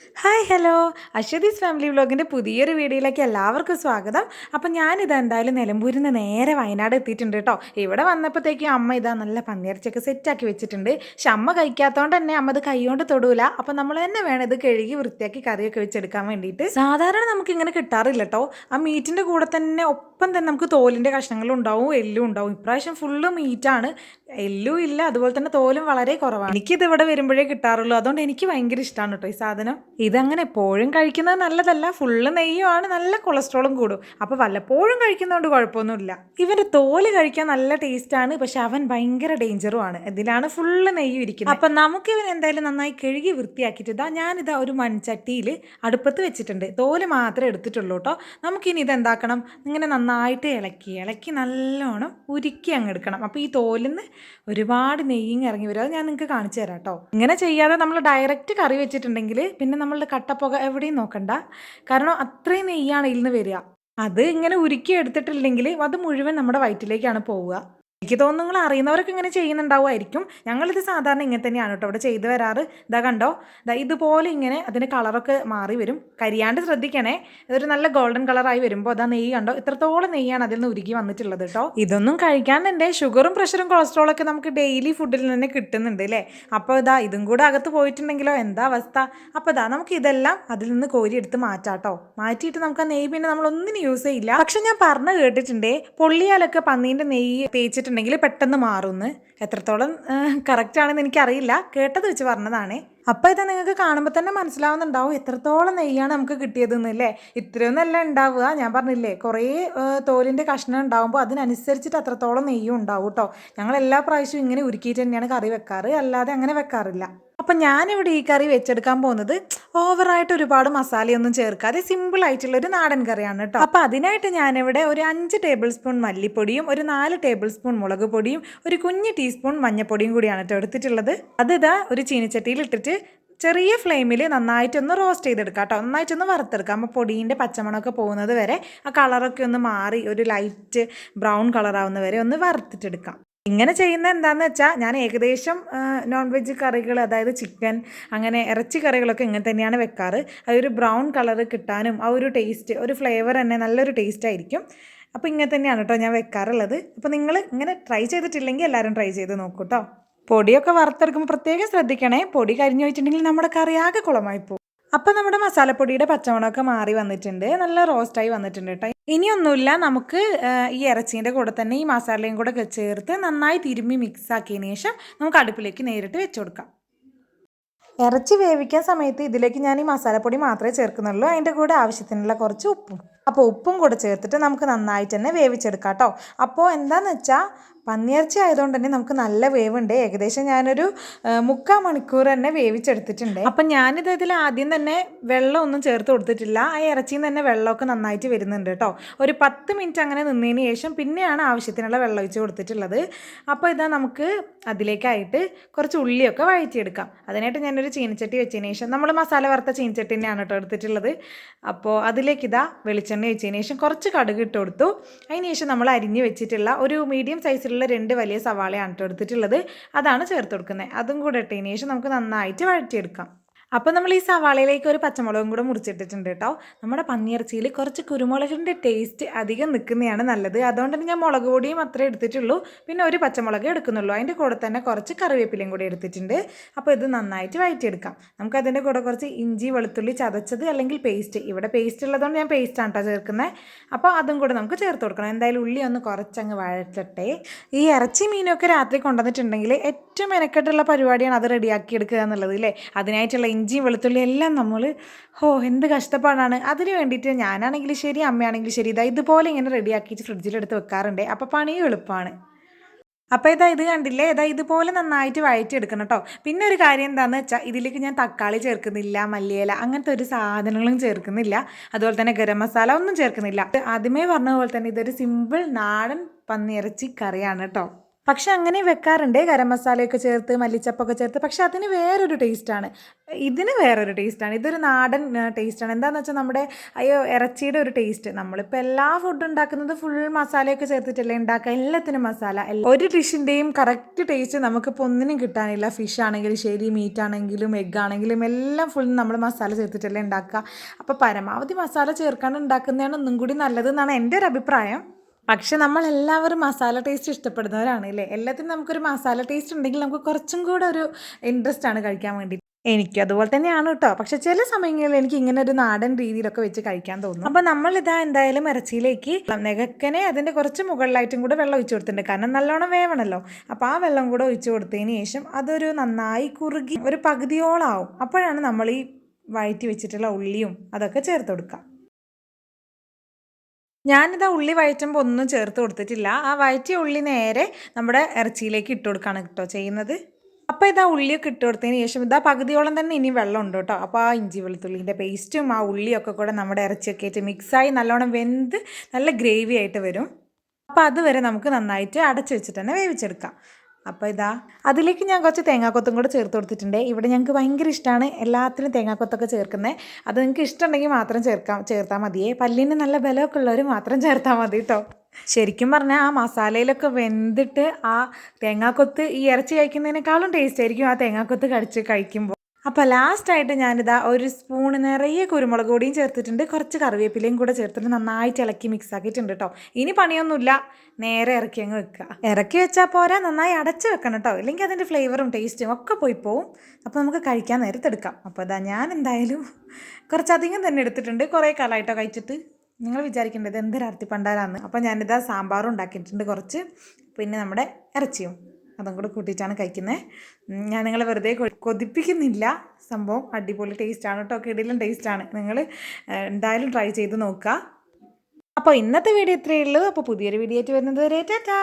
Hi hello. Aswathi's family വ്ലോഗിന്റെ പുതിയൊരു വീഡിയോയിലേക്ക് എല്ലാവർക്കും സ്വാഗതം. അപ്പം ഞാനിത് എന്തായാലും നിലമ്പൂരിൽ നിന്ന് നേരെ വയനാട് എത്തിയിട്ടുണ്ട് കേട്ടോ ഇവിടെ വന്നപ്പോഴത്തേക്കും അമ്മ ഇതാ നല്ല പന്നിയിറച്ചിയൊക്കെ സെറ്റാക്കി വെച്ചിട്ടുണ്ട്. പക്ഷെ അമ്മ കഴിക്കാത്തതുകൊണ്ട് തന്നെ അമ്മ ഇത് കൈകൊണ്ട് തൊടൂല. അപ്പം നമ്മൾ തന്നെ വേണം ഇത് കഴുകി വൃത്തിയാക്കി കറിയൊക്കെ വെച്ചെടുക്കാൻ വേണ്ടിയിട്ട്. സാധാരണ നമുക്ക് ഇങ്ങനെ കിട്ടാറില്ല കേട്ടോ ആ മീറ്റിന്റെ കൂടെ തന്നെ ഒപ്പം തന്നെ നമുക്ക് തോലിന്റെ കഷ്ണങ്ങളും ഉണ്ടാവും എല്ലും ഉണ്ടാവും. ഇപ്രാവശ്യം ഫുള്ള് മീറ്റാണ് എല്ലും ഇല്ല. അതുപോലെ തന്നെ തോലും വളരെ കുറവാണ്. എനിക്കിത് ഇവിടെ വരുമ്പോഴേ കിട്ടാറുള്ളൂ. അതുകൊണ്ട് എനിക്ക് ഭയങ്കര ഇഷ്ടമാണ് കേട്ടോ ഈ സാധനം. ഇതങ്ങനെ എപ്പോഴും കഴിക്കുന്നത് നല്ലതല്ല. ഫുള്ള് നെയ്യുമാണ്. നല്ല കൊളസ്ട്രോളും കൂടും. അപ്പോൾ വല്ലപ്പോഴും കഴിക്കുന്നതുകൊണ്ട് കുഴപ്പമൊന്നുമില്ല. ഇവന്റെ തോൽ കഴിക്കാൻ നല്ല ടേസ്റ്റാണ്. പക്ഷെ അവൻ ഭയങ്കര ഡേഞ്ചറും ആണ് ഇതിലാണ് ഫുള്ള് നെയ്യും ഇരിക്കുന്നത്. അപ്പം നമുക്ക് ഇവൻ എന്തായാലും നന്നായി കഴുകി വൃത്തിയാക്കിയിട്ട് ഇതാ ഞാനിതാ ഒരു മൺചട്ടിയിൽ അടുപ്പത്ത് വെച്ചിട്ടുണ്ട്. തോൽ മാത്രമേ എടുത്തിട്ടുള്ളൂ കേട്ടോ നമുക്കിനി ഇതെന്താക്കണം ഇങ്ങനെ നന്നായിട്ട് ഇളക്കി ഇളക്കി നല്ലോണം ഉരുക്കി അങ്ങ് എടുക്കണം. അപ്പോൾ ഈ തോലിന്ന് ഒരുപാട് നെയ്യും ഇറങ്ങി വരും. അത് ഞാൻ നിങ്ങൾക്ക് കാണിച്ചു തരാം കേട്ടോ ഇങ്ങനെ ചെയ്യാതെ നമ്മൾ ഡയറക്റ്റ് കറി വെച്ചിട്ടുണ്ടെങ്കിൽ പിന്നെ നമ്മളുടെ കട്ടപ്പുക എവിടെയും നോക്കണ്ട. കാരണം അത്രയും നെയ്യാണ് ഇതിൽ നിന്ന് വരിക. അത് ഇങ്ങനെ ഉരുക്കി എടുത്തിട്ടില്ലെങ്കിൽ അത് മുഴുവൻ നമ്മുടെ വയറ്റിലേക്കാണ് പോവുക. എനിക്ക് തോന്നുന്നു നിങ്ങൾ അറിയുന്നവരൊക്കെ ഇങ്ങനെ ചെയ്യുന്നുണ്ടാവുമായിരിക്കും. ഞങ്ങളിത് സാധാരണ ഇങ്ങനെ തന്നെയാണ് കേട്ടോ ഇവിടെ ചെയ്തു വരാറ്. ഇതാ കണ്ടോ? ഇതാ ഇതുപോലെ ഇങ്ങനെ അതിന്റെ കളറൊക്കെ മാറി വരും. കരിയാണ്ട് ശ്രദ്ധിക്കണേ. ഇതൊരു നല്ല ഗോൾഡൻ കളറായി വരുമ്പോൾ അതാ നെയ്യ് കണ്ടോ? ഇത്രത്തോളം നെയ്യാണ് അതിൽ നിന്ന് ഉരുകി വന്നിട്ടുള്ളത് കേട്ടോ. ഇതൊന്നും കഴിക്കാൻ തന്നെ ഷുഗറും പ്രഷറും കൊളസ്ട്രോളൊക്കെ നമുക്ക് ഡെയിലി ഫുഡിൽ തന്നെ കിട്ടുന്നുണ്ട് അല്ലേ? അപ്പോൾ ഇതാ ഇതും കൂടെ അകത്ത് പോയിട്ടുണ്ടെങ്കിലോ? എന്താ അവസ്ഥ? അപ്പോൾ ഇതാ നമുക്ക് ഇതെല്ലാം അതിൽ നിന്ന് കോരി എടുത്ത് മാറ്റാട്ടോ മാറ്റിയിട്ട് നമുക്ക് ആ നെയ്യ് പിന്നെ നമ്മളൊന്നിനും യൂസ് ചെയ്യില്ല. പക്ഷെ ഞാൻ പറഞ്ഞു കേട്ടിട്ടുണ്ടേ പൊള്ളിയാലൊക്കെ പന്നീന്റെ നെയ്യ് തേച്ചിട്ടുണ്ടെങ്കിൽ പെട്ടെന്ന് മാറുമെന്ന് എത്രത്തോളം കറക്റ്റ് ആണെന്ന് എനിക്കറിയില്ല. കേട്ടത് വെച്ച് പറഞ്ഞതാണ്. അപ്പോൾ ഇത് നിങ്ങൾക്ക് കാണുമ്പോൾ തന്നെ മനസ്സിലാവുന്നുണ്ടാവും എത്രത്തോളം നെയ്യാണ് നമുക്ക് കിട്ടിയതെന്ന് അല്ലേ ഇത്രയൊന്നല്ല ഉണ്ടാവുക. ഞാൻ പറഞ്ഞില്ലേ കുറേ തോലിന്റെ കഷ്ണം ഉണ്ടാവുമ്പോൾ അതിനനുസരിച്ചിട്ട് അത്രത്തോളം നെയ്യും ഉണ്ടാവും കേട്ടോ ഞങ്ങൾ എല്ലാ പ്രാവശ്യവും ഇങ്ങനെ ഉരുക്കിയിട്ട് തന്നെയാണ് കറി വെക്കാറ്. അല്ലാതെ അങ്ങനെ വെക്കാറില്ല. അപ്പം ഞാനിവിടെ ഈ കറി വെച്ചെടുക്കാൻ പോകുന്നത് ഓവറായിട്ട് ഒരുപാട് മസാലയൊന്നും ചേർക്കാതെ സിമ്പിൾ ആയിട്ടുള്ള ഒരു നാടൻ കറിയാണ് കേട്ടോ അപ്പം അതിനായിട്ട് ഞാനിവിടെ ഒരു അഞ്ച് ടേബിൾ സ്പൂൺ മല്ലിപ്പൊടിയും ഒരു നാല് ടേബിൾ സ്പൂൺ മുളക് പൊടിയും ഒരു കുഞ്ഞ് ടീസ്പൂൺ മഞ്ഞപ്പൊടിയും കൂടിയാണ് കേട്ടോ എടുത്തിട്ടുള്ളത്. അത് ഇതാ ഒരു ചീനിച്ചട്ടിയിൽ ഇട്ടിട്ട് ചെറിയ ഫ്ലെയിമിൽ നന്നായിട്ടൊന്ന് റോസ്റ്റ് ചെയ്തെടുക്കാം കേട്ടോ നന്നായിട്ടൊന്ന് വറുത്തെടുക്കാം. അപ്പോൾ പൊടീന്റെ പച്ചമണമൊക്കെ പോകുന്നത് വരെ ആ കളറൊക്കെ ഒന്ന് മാറി ഒരു ലൈറ്റ് ബ്രൗൺ കളറാവുന്ന വരെ ഒന്ന് വറുത്തിട്ടെടുക്കാം. ഇങ്ങനെ ചെയ്യുന്ന എന്താണെന്ന് വെച്ചാൽ ഞാൻ ഏകദേശം നോൺ വെജ് കറികൾ അതായത് ചിക്കൻ അങ്ങനെ ഇറച്ചി കറികളൊക്കെ ഇങ്ങനെ തന്നെയാണ് വെക്കാറ്. അതൊരു ബ്രൗൺ കളർ കിട്ടാനും ആ ഒരു ടേസ്റ്റ് ഒരു ഫ്ലേവർ തന്നെ നല്ലൊരു ടേസ്റ്റ് ആയിരിക്കും. അപ്പോൾ ഇങ്ങനെ തന്നെയാണ് കേട്ടോ ഞാൻ വെക്കാറുള്ളത്. അപ്പോൾ നിങ്ങൾ ഇങ്ങനെ ട്രൈ ചെയ്തിട്ടില്ലെങ്കിൽ എല്ലാവരും ട്രൈ ചെയ്ത് നോക്കൂ കേട്ടോ പൊടിയൊക്കെ വറുത്തെടുക്കുമ്പോൾ പ്രത്യേകം ശ്രദ്ധിക്കണേ. പൊടി കരിഞ്ഞു വെച്ചിട്ടുണ്ടെങ്കിൽ നമ്മുടെ കറി ആകെ കുളമായി പോകും അപ്പോൾ നമ്മുടെ മസാലപ്പൊടിയുടെ പച്ചമണമൊക്കെ മാറി വന്നിട്ടുണ്ട്. നല്ല റോസ്റ്റായി വന്നിട്ടുണ്ട് കേട്ടോ ഇനിയൊന്നുമില്ല. നമുക്ക് ഈ ഇറച്ചീന്റെ കൂടെ തന്നെ ഈ മസാലയും കൂടെ ചേർത്ത് നന്നായി തിരുമ്മി മിക്സ് ആക്കിയതിന് ശേഷം നമുക്ക് അടുപ്പിലേക്ക് നേരിട്ട് വെച്ച് കൊടുക്കാം. ഇറച്ചി വേവിക്കാൻ സമയത്ത് ഇതിലേക്ക് ഞാൻ ഈ മസാലപ്പൊടി മാത്രമേ ചേർക്കുന്നുള്ളൂ. അതിന്റെ കൂടെ ആവശ്യത്തിനുള്ള കുറച്ച് ഉപ്പും. അപ്പോൾ ഉപ്പും കൂടെ ചേർത്തിട്ട് നമുക്ക് നന്നായിട്ട് തന്നെ വേവിച്ചെടുക്കാം കേട്ടോ. അപ്പോൾ എന്താണെന്ന് വെച്ചാൽ പന്നിയിറച്ചി ആയതുകൊണ്ട് തന്നെ നമുക്ക് നല്ല വേവുണ്ട്. ഏകദേശം ഞാനൊരു മുക്കാൽ മണിക്കൂർ തന്നെ വേവിച്ചെടുത്തിട്ടുണ്ട്. അപ്പം ഞാനിത് ഇതിൽ ആദ്യം തന്നെ വെള്ളം ഒന്നും ചേർത്ത് കൊടുത്തിട്ടില്ല. ആ ഇറച്ചിയിൽ തന്നെ വെള്ളമൊക്കെ നന്നായിട്ട് വരുന്നുണ്ട് കേട്ടോ. ഒരു പത്ത് മിനിറ്റ് അങ്ങനെ നിന്നതിന് ശേഷം പിന്നെയാണ് ആവശ്യത്തിനുള്ള വെള്ളം ഒഴിച്ച് കൊടുത്തിട്ടുള്ളത്. അപ്പോൾ ഇതാ നമുക്ക് അതിലേക്കായിട്ട് കുറച്ച് ഉള്ളിയൊക്കെ വഴറ്റിയെടുക്കാം. അതിനായിട്ട് ഞാനൊരു ചീനച്ചട്ടി വെച്ചതിന് ശേഷം നമ്മൾ മസാല വറുത്ത ചീനച്ചട്ടി തന്നെയാണ് കേട്ടോ എടുത്തിട്ടുള്ളത്. അപ്പോൾ അതിലേക്ക് ഇതാ വെളിച്ചെണ്ണ വെച്ചതിന് ശേഷം കുറച്ച് കടുക് ഇട്ട് കൊടുത്തു. അതിന് ശേഷം നമ്മൾ അരിഞ്ഞ് വെച്ചിട്ടുള്ള ഒരു മീഡിയം സൈസിലുള്ള രണ്ട് വലിയ സവാളയാണ് കേട്ടോ എടുത്തിട്ടുള്ളത്. അതാണ് ചേർത്ത് കൊടുക്കുന്നത്. അതും കൂടെ ഇട്ടതിന് ശേഷം നമുക്ക് നന്നായിട്ട് വഴറ്റിയെടുക്കാം. അപ്പോൾ നമ്മൾ ഈ സവാളയിലേക്ക് ഒരു പച്ചമുളകും കൂടെ മുറിച്ചിട്ടിട്ടുണ്ട് കേട്ടോ. നമ്മുടെ പന്നിയിറച്ചിയിൽ കുറച്ച് കുരുമുളകിന്റെ ടേസ്റ്റ് അധികം നിൽക്കുന്നതാണ് നല്ലത്. അതുകൊണ്ട് തന്നെ ഞാൻ മുളക് പൊടിയും അത്രേ എടുത്തിട്ടുള്ളൂ. പിന്നെ ഒരു പച്ചമുളക് എടുക്കുന്നുള്ളൂ. അതിന്റെ കൂടെ തന്നെ കുറച്ച് കറിവേപ്പിലയും കൂടി എടുത്തിട്ടുണ്ട്. അപ്പോൾ ഇത് നന്നായിട്ട് വഴറ്റിയെടുക്കാം നമുക്ക് അതിന്റെ കൂടെ കുറച്ച് ഇഞ്ചി വെളുത്തുള്ളി ചതച്ചത് അല്ലെങ്കിൽ പേസ്റ്റ് ഇവിടെ പേസ്റ്റ് ഉള്ളതുകൊണ്ട് ഞാൻ പേസ്റ്റാണ് കേട്ടോ ചേർക്കുന്നത്. അപ്പോൾ അതും കൂടെ നമുക്ക് ചേർത്ത് കൊടുക്കണം. എന്തായാലും ഉള്ളി ഒന്ന് കുറച്ചങ്ങ് വഴറ്റട്ടെ. ഈ ഇറച്ചി മീനൊക്കെ രാത്രി കൊണ്ടുവന്നിട്ടുണ്ടെങ്കിൽ ഏറ്റവും മെനക്കെട്ടുള്ള പരിപാടിയാണ് അത് റെഡിയാക്കി എടുക്കുക എന്നുള്ളത് അല്ലേ? അതിനായിട്ടുള്ള ഇഞ്ചിയും വെളുത്തുള്ളിയും എല്ലാം നമ്മൾ ഹോ എന്ത് കഷ്ടപ്പാടാണ്. അതിന് വേണ്ടിയിട്ട് ഞാനാണെങ്കിലും ശരി അമ്മയാണെങ്കിലും ശരി ഇതാ ഇതുപോലെ ഇങ്ങനെ റെഡിയാക്കിയിട്ട് ഫ്രിഡ്ജിലെടുത്ത് വെക്കാറുണ്ട്. അപ്പോൾ പണിയും എളുപ്പമാണ്. അപ്പോൾ ഇതാ ഇത് കണ്ടില്ലേ? ഇതാ ഇതുപോലെ നന്നായിട്ട് വഴറ്റിയെടുക്കണം കേട്ടോ പിന്നെ ഒരു കാര്യം എന്താണെന്ന് വെച്ചാൽ ഇതിലേക്ക് ഞാൻ തക്കാളി ചേർക്കുന്നില്ല മല്ലിയില അങ്ങനത്തെ ഒരു സാധനങ്ങളും ചേർക്കുന്നില്ല. അതുപോലെ തന്നെ ഗരം മസാല ഒന്നും ചേർക്കുന്നില്ല. ആദ്യമേ പറഞ്ഞതുപോലെ പോലെ തന്നെ ഇതൊരു സിമ്പിൾ നാടൻ പന്നിയിറച്ചി കറിയാണ് കേട്ടോ പക്ഷെ അങ്ങനെ വെക്കാറുണ്ട്. ഗരം മസാലയൊക്കെ ചേർത്ത് മല്ലിച്ചപ്പൊക്കെ ചേർത്ത്. പക്ഷെ അതിന് വേറൊരു ടേസ്റ്റാണ്. ഇതിന് വേറൊരു ടേസ്റ്റാണ്. ഇതൊരു നാടൻ ടേസ്റ്റാണ്. എന്താണെന്ന് വെച്ചാൽ നമ്മുടെ അയ്യോ ഇറച്ചിയുടെ ഒരു ടേസ്റ്റ്. നമ്മളിപ്പോൾ എല്ലാ ഫുഡ് ഉണ്ടാക്കുന്നത് ഫുൾ മസാലയൊക്കെ ചേർത്തിട്ടല്ലേ ഉണ്ടാക്കുക. എല്ലാത്തിനും മസാല. ഒരു ഡിഷിന്റെയും കറക്റ്റ് ടേസ്റ്റ് നമുക്കിപ്പോൾ ഒന്നിനും കിട്ടാനില്ല. ഫിഷ് ആണെങ്കിലും ശരി മീറ്റ് ആണെങ്കിലും എഗ് ആണെങ്കിലും എല്ലാം ഫുൾ നമ്മൾ മസാല ചേർത്തിട്ടല്ലേ ഉണ്ടാക്കുക. അപ്പോൾ പരമാവധി മസാല ചേർക്കാണ്ട് ഉണ്ടാക്കുന്നതാണ് ഒന്നും കൂടി നല്ലത് എന്നാണ് എന്റെ ഒരു അഭിപ്രായം. പക്ഷെ നമ്മൾ എല്ലാവരും മസാല ടേസ്റ്റ് ഇഷ്ടപ്പെടുന്നവരാണ് അല്ലേ? എല്ലാത്തിനും നമുക്കൊരു മസാല ടേസ്റ്റ് ഉണ്ടെങ്കിൽ നമുക്ക് കുറച്ചും കൂടെ ഒരു ഇൻട്രസ്റ്റ് ആണ് കഴിക്കാൻ വേണ്ടി. എനിക്ക് അതുപോലെ തന്നെയാണ് കേട്ടോ പക്ഷെ ചില സമയങ്ങളിൽ എനിക്ക് ഇങ്ങനെ ഒരു നാടൻ രീതിയിലൊക്കെ വെച്ച് കഴിക്കാൻ തോന്നും. അപ്പോൾ നമ്മൾ ഇതാ എന്തായാലും ഇറച്ചിയിലേക്ക് നെകക്കനെ അതിന്റെ കുറച്ച് മുകളിലായിട്ടും കൂടെ വെള്ളം ഒഴിച്ചു കൊടുത്തിട്ടുണ്ട്. കാരണം നല്ലോണം വേവണല്ലോ. അപ്പോൾ ആ വെള്ളം കൂടെ ഒഴിച്ചു കൊടുത്തതിന് ശേഷം അതൊരു നന്നായി കുറുകി ഒരു പകുതിയോളാവും അപ്പോഴാണ് നമ്മൾ ഈ വഴറ്റി വെച്ചിട്ടുള്ള ഉള്ളിയും അതൊക്കെ ചേർത്ത് കൊടുക്കുക. ഞാനിതാ ഉള്ളി വഴറ്റുമ്പോൾ ഒന്നും ചേർത്ത് കൊടുത്തിട്ടില്ല. ആ വഴറ്റിയ ഉള്ളി നേരെ നമ്മുടെ ഇറച്ചിയിലേക്ക് ഇട്ട് കൊടുക്കുകയാണ് കേട്ടോ ചെയ്യുന്നത്. അപ്പോൾ ഇതാ ഉള്ളിയൊക്കെ ഇട്ട് കൊടുത്തതിന് ശേഷം ഇതാ പകുതിയോളം തന്നെ ഇനി വെള്ളം ഉണ്ട് കേട്ടോ. അപ്പോൾ ആ ഇഞ്ചി വെളുത്തുള്ളിന്റെ പേസ്റ്റും ആ ഉള്ളിയൊക്കെ കൂടെ നമ്മുടെ ഇറച്ചിയൊക്കെ ആയിട്ട് മിക്സായി നല്ലോണം വെന്ത് നല്ല ഗ്രേവി ആയിട്ട് വരും. അപ്പോൾ അതുവരെ നമുക്ക് നന്നായിട്ട് അടച്ചു വെച്ചിട്ട് തന്നെ വേവിച്ചെടുക്കാം. അപ്പോൾ ഇതാ അതിലേക്ക് ഞാൻ കുറച്ച് തേങ്ങാക്കൊത്തും കൂടെ ചേർത്ത് കൊടുത്തിട്ടുണ്ട്. ഇവിടെ ഞങ്ങൾക്ക് ഭയങ്കര ഇഷ്ടമാണ് എല്ലാത്തിനും തേങ്ങാക്കൊത്തൊക്കെ ചേർക്കുന്നത് അത് നിങ്ങൾക്ക് ഇഷ്ടമുണ്ടെങ്കിൽ മാത്രം ചേർക്കാം ചേർത്താൽ മതിയേ. പല്ലിന് നല്ല ബലമൊക്കെ ഉള്ളവർ മാത്രം ചേർത്താൽ മതി കേട്ടോ ശരിക്കും പറഞ്ഞാൽ ആ മസാലയിലൊക്കെ വെന്തിട്ട് ആ തേങ്ങാക്കൊത്ത് ഈ ഇറച്ചി കഴിക്കുന്നതിനേക്കാളും ടേസ്റ്റ് ആയിരിക്കും ആ തേങ്ങാക്കൊത്ത് കടിച്ച് കഴിക്കുമ്പോൾ അപ്പോൾ ലാസ്റ്റായിട്ട് ഞാനിതാ ഒരു സ്പൂൺ നിറയെ കുരുമുളക് പൊടിയും ചേർത്തിട്ടുണ്ട്. കുറച്ച് കറിവേപ്പിലയും കൂടെ ചേർത്തിട്ട് നന്നായിട്ട് ഇളക്കി മിക്സ് ആക്കിയിട്ടുണ്ട് കേട്ടോ ഇനി പണിയൊന്നുമില്ല. നേരെ ഇറക്കി അങ്ങ് വെക്കുക. ഇറക്കി വെച്ചാൽ പോരാ. നന്നായി അടച്ച് വെക്കണം കേട്ടോ ഇല്ലെങ്കിൽ അതിന്റെ ഫ്ലേവറും ടേസ്റ്റും ഒക്കെ പോയി പോവും. അപ്പോൾ നമുക്ക് കഴിക്കാൻ നേരത്തെടുക്കാം അപ്പോൾ അതാ ഞാൻ എന്തായാലും കുറച്ചധികം തന്നെ എടുത്തിട്ടുണ്ട്. കുറേ കാലമായിട്ടോ കഴിച്ചിട്ട്. നിങ്ങൾ വിചാരിക്കേണ്ടത് എന്തൊരു അർത്തിപ്പണ്ടാരാന്ന് അപ്പോൾ ഞാനിതാ സാമ്പാറും ഉണ്ടാക്കിയിട്ടുണ്ട് കുറച്ച്. പിന്നെ നമ്മുടെ ഇറച്ചിയും. അതും കൂടെ കൂട്ടിയിട്ടാണ് കഴിക്കുന്നത് ഞാൻ നിങ്ങളെ വെറുതെ കൊതിപ്പിക്കുന്നില്ല. സംഭവം അടിപൊളി ടേസ്റ്റാണ് കേട്ടോ കിടിലും ടേസ്റ്റാണ് നിങ്ങൾ എന്തായാലും ട്രൈ ചെയ്ത് നോക്കുക അപ്പോൾ ഇന്നത്തെ വീഡിയോ ഇത്രയേ ഉള്ളൂ. അപ്പോൾ പുതിയൊരു വീഡിയോ ആയിട്ട് വരുന്നത് വരെ ടാറ്റാ!